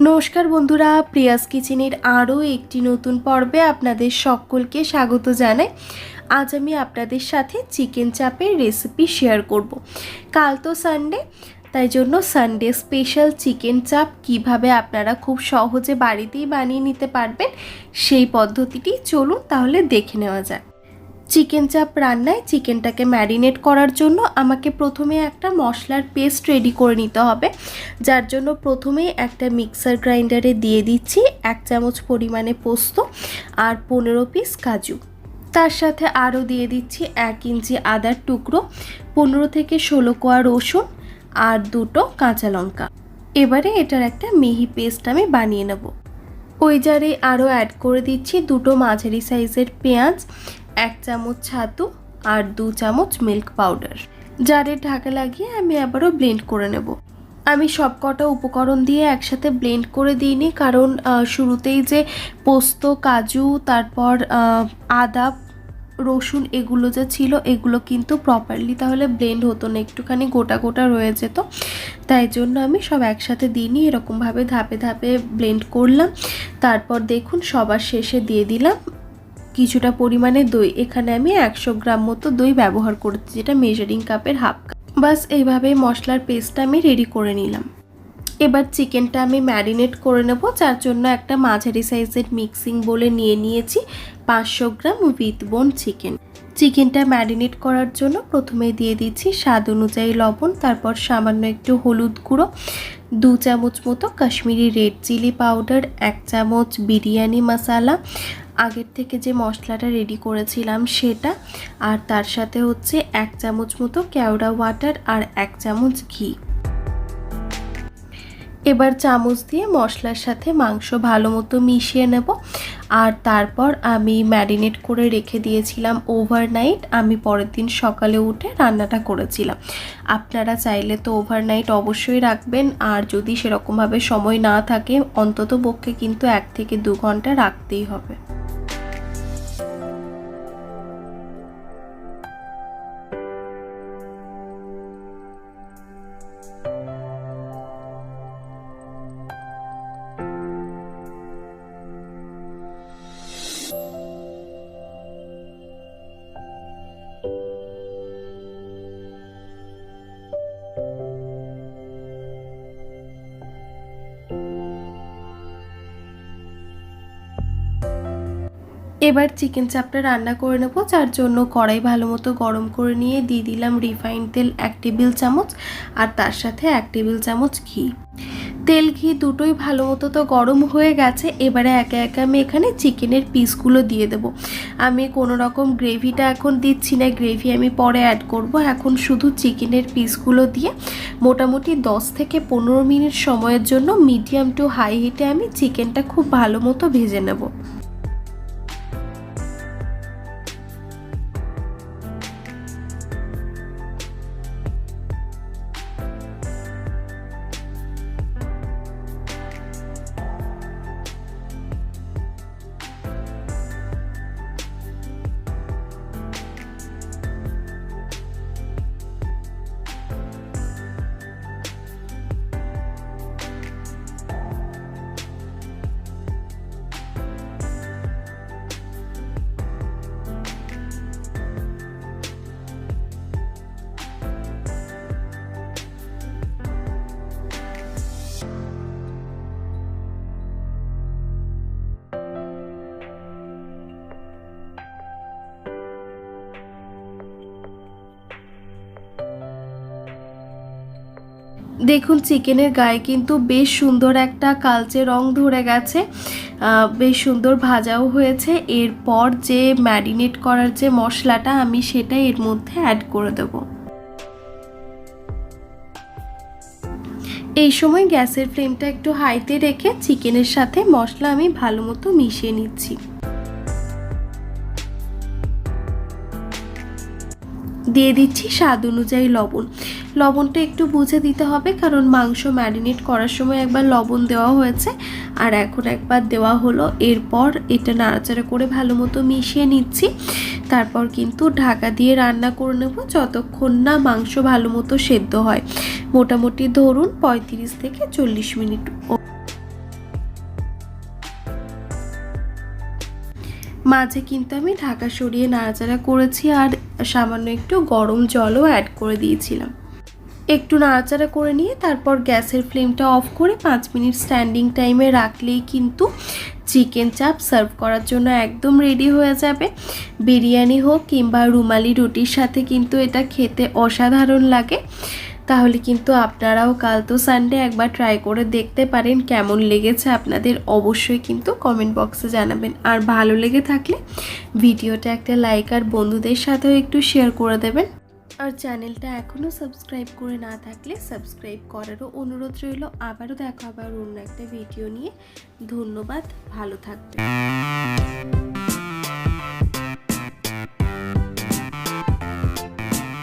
নমস্কার বন্ধুরা, প্রিয়াস কিচেনের আরও একটি নতুন পর্বে আপনাদের সকলকে স্বাগত জানাই। আজ আমি আপনাদের সাথে চিকেন চাপের রেসিপি শেয়ার করব। কাল তো সানডে তাই জন্য সানডে স্পেশাল চিকেন চাপ কীভাবে আপনারা খুব সহজে বাড়িতেই বানিয়ে নিতে পারবেন সেই পদ্ধতিটি চলুন তাহলে দেখে নেওয়া যাক। চিকেন চাপ রান্নায় চিকেনটাকে ম্যারিনেট করার জন্য আমাকে প্রথমে একটা মশলার পেস্ট রেডি করে নিতে হবে। যার জন্য প্রথমেই একটা মিক্সার গ্রাইন্ডারে দিয়ে দিচ্ছি এক চামচ পরিমাণে পোস্ত আর পনেরো পিস কাজু। তার সাথে আরও দিয়ে দিচ্ছি এক ইঞ্চি আদার টুকরো, পনেরো থেকে ষোলো কোয়া রসুন আর দুটো কাঁচা লঙ্কা। এবারে এটার একটা মিহি পেস্ট আমি বানিয়ে নেব। ওই জারে আরও অ্যাড করে দিচ্ছি দুটো মাঝারি সাইজের পেঁয়াজ এক চামচ ছাতু আর দু চামচ মিল্ক পাউডার জারে ঢাকা লাগিয়ে আমি আবারও ব্লেন্ড করে নেব। আমি সব কটা উপকরণ দিয়ে একসাথে ব্লেন্ড করে দিইনি কারণ শুরুতেই যে পোস্ত, কাজু, তারপর আদা, রসুন এগুলো যে ছিল এগুলো কিন্তু প্রপারলি তাহলে ব্লেন্ড হতো না, একটুখানি গোটা গোটা রয়ে যেত। তাই জন্য আমি সব একসাথে দিইনি, এরকমভাবে ধাপে ধাপে ব্লেন্ড করলাম। তারপর দেখুন সবার শেষে দিয়ে দিলাম। কিছুটা পরিমাণে দই। এখানে আমি একশো গ্রাম মতো দই ব্যবহার করেছি, যেটা মেজারিং কাপের হাফ কাপ বাস এইভাবেই মশলার পেস্টটা আমি রেডি করে নিলাম। এবার চিকেনটা আমি ম্যারিনেট করে নেব, যার জন্য একটা মাঝারি সাইজের মিক্সিং বলে নিয়ে নিয়েছি, পাঁচশো গ্রাম উইথ বোন চিকেন চিকেনটা ম্যারিনেট করার জন্য প্রথমে দিয়ে দিচ্ছি স্বাদ অনুযায়ী লবণ, তারপর সামান্য একটু হলুদ গুঁড়ো, দু চামচ মতো কাশ্মীরি রেড চিলি পাউডার এক চামচ বিরিয়ানি মশালা আগের থেকে যে মশলাটা রেডি করেছিলাম সেটা, আর তার সাথে হচ্ছে এক চামচ মতো কেওড়া ওয়াটার আর এক চামচ ঘি। এবার চামচ দিয়ে মশলার সাথে মাংস ভালো মতো মিশিয়ে নেব। আর তারপর আমি ম্যারিনেট করে রেখে দিয়েছিলাম ওভারনাইট আমি পরের দিন সকালে উঠে রান্নাটা করেছিলাম। আপনারা চাইলে তো ওভারনাইট অবশ্যই রাখবেন। আর যদি সেরকমভাবে সময় না থাকে অন্তত পক্ষে কিন্তু এক থেকে দু ঘণ্টা রাখতেই হবে। এবার চিকেন চাপটা রান্না করে নেব, যার জন্য কড়াই ভালো মতো গরম করে নিয়ে দিয়ে দিলাম রিফাইন তেল এক টেবিল চামচ আর তার সাথে এক টেবিল চামচ ঘি। তেল ঘি দুটোই ভালো মতো তো গরম হয়ে গেছে, এবারে একে একে আমি এখানে চিকেনের পিসগুলো দিয়ে দেবো। আমি কোনো রকম গ্রেভিটা এখন দিচ্ছি না, গ্রেভি আমি পরে অ্যাড করব। এখন শুধু চিকেনের পিসগুলো দিয়ে মোটামুটি দশ থেকে পনেরো মিনিট সময়ের জন্য মিডিয়াম টু হাই হিটে আমি চিকেনটা খুব ভালো মতো ভেজে নেব। দেখুন, চিকেনের গায়ে কিন্তু বেশ সুন্দর একটা কালচে রং ধরে গেছে। বেশ সুন্দর ভাজাও হয়েছে। এরপর যে ম্যারিনেট করার যে মশলাটা, আমি সেটা এর মধ্যে অ্যাড করে দেবো। এই সময় গ্যাসের ফ্লেমটা একটু হাইতে রেখে চিকেনের সাথে মশলা আমি ভালো মতো মিশিয়ে নিচ্ছি। দিয়ে দিচ্ছি স্বাদ অনুযায়ী লবণ। লবণটা একটু বুঝে দিতে হবে, কারণ মাংস ম্যারিনেট করার সময় একবার লবণ দেওয়া হয়েছে, আর এখন একবার দেওয়া হলো। এরপর এটা নাড়াচাড়া করে ভালো মতো মিশিয়ে নিচ্ছি। তারপর কিন্তু ঢাকা দিয়ে রান্না করে নেব যতক্ষণ না মাংস ভালো মতো সেদ্ধ হয়। মোটামুটি ধরুন ৩৫ থেকে চল্লিশ মিনিট। মাঝে কিন্তু আমি ঢাকা সরিয়ে নাড়াচাড়া করেছি, আর সামান্য একটু গরম জলও অ্যাড করে দিয়েছিলাম। একটু নাড়াচাড়া করে নিয়ে তারপর গ্যাসের ফ্লেমটা অফ করে পাঁচ মিনিট স্ট্যান্ডিং টাইমে রাখলেই কিন্তু চিকেন চাপ সার্ভ করার জন্য একদম রেডি হয়ে যাবে। বিরিয়ানি হোক কিংবা রুমালি রুটির সাথে কিন্তু এটা খেতে অসাধারণ লাগে। তাহলে কিন্তু আপনারাও কাল তো সানডে একবার ট্রাই করে দেখতে পারেন কেমন লেগেছে আপনাদের অবশ্যই কিন্তু কমেন্ট বক্সে জানাবেন। আর ভালো লেগে থাকলে ভিডিওটা একটা লাইক আর বন্ধুদের সাথেও একটু শেয়ার করে দেবেন। আর চ্যানেলটা এখনও সাবস্ক্রাইব করে না থাকলে সাবস্ক্রাইব করারও অনুরোধ রইল। আবারও দেখা আবার অন্য একটা ভিডিও নিয়ে। ধন্যবাদ, ভালো থাকবেন।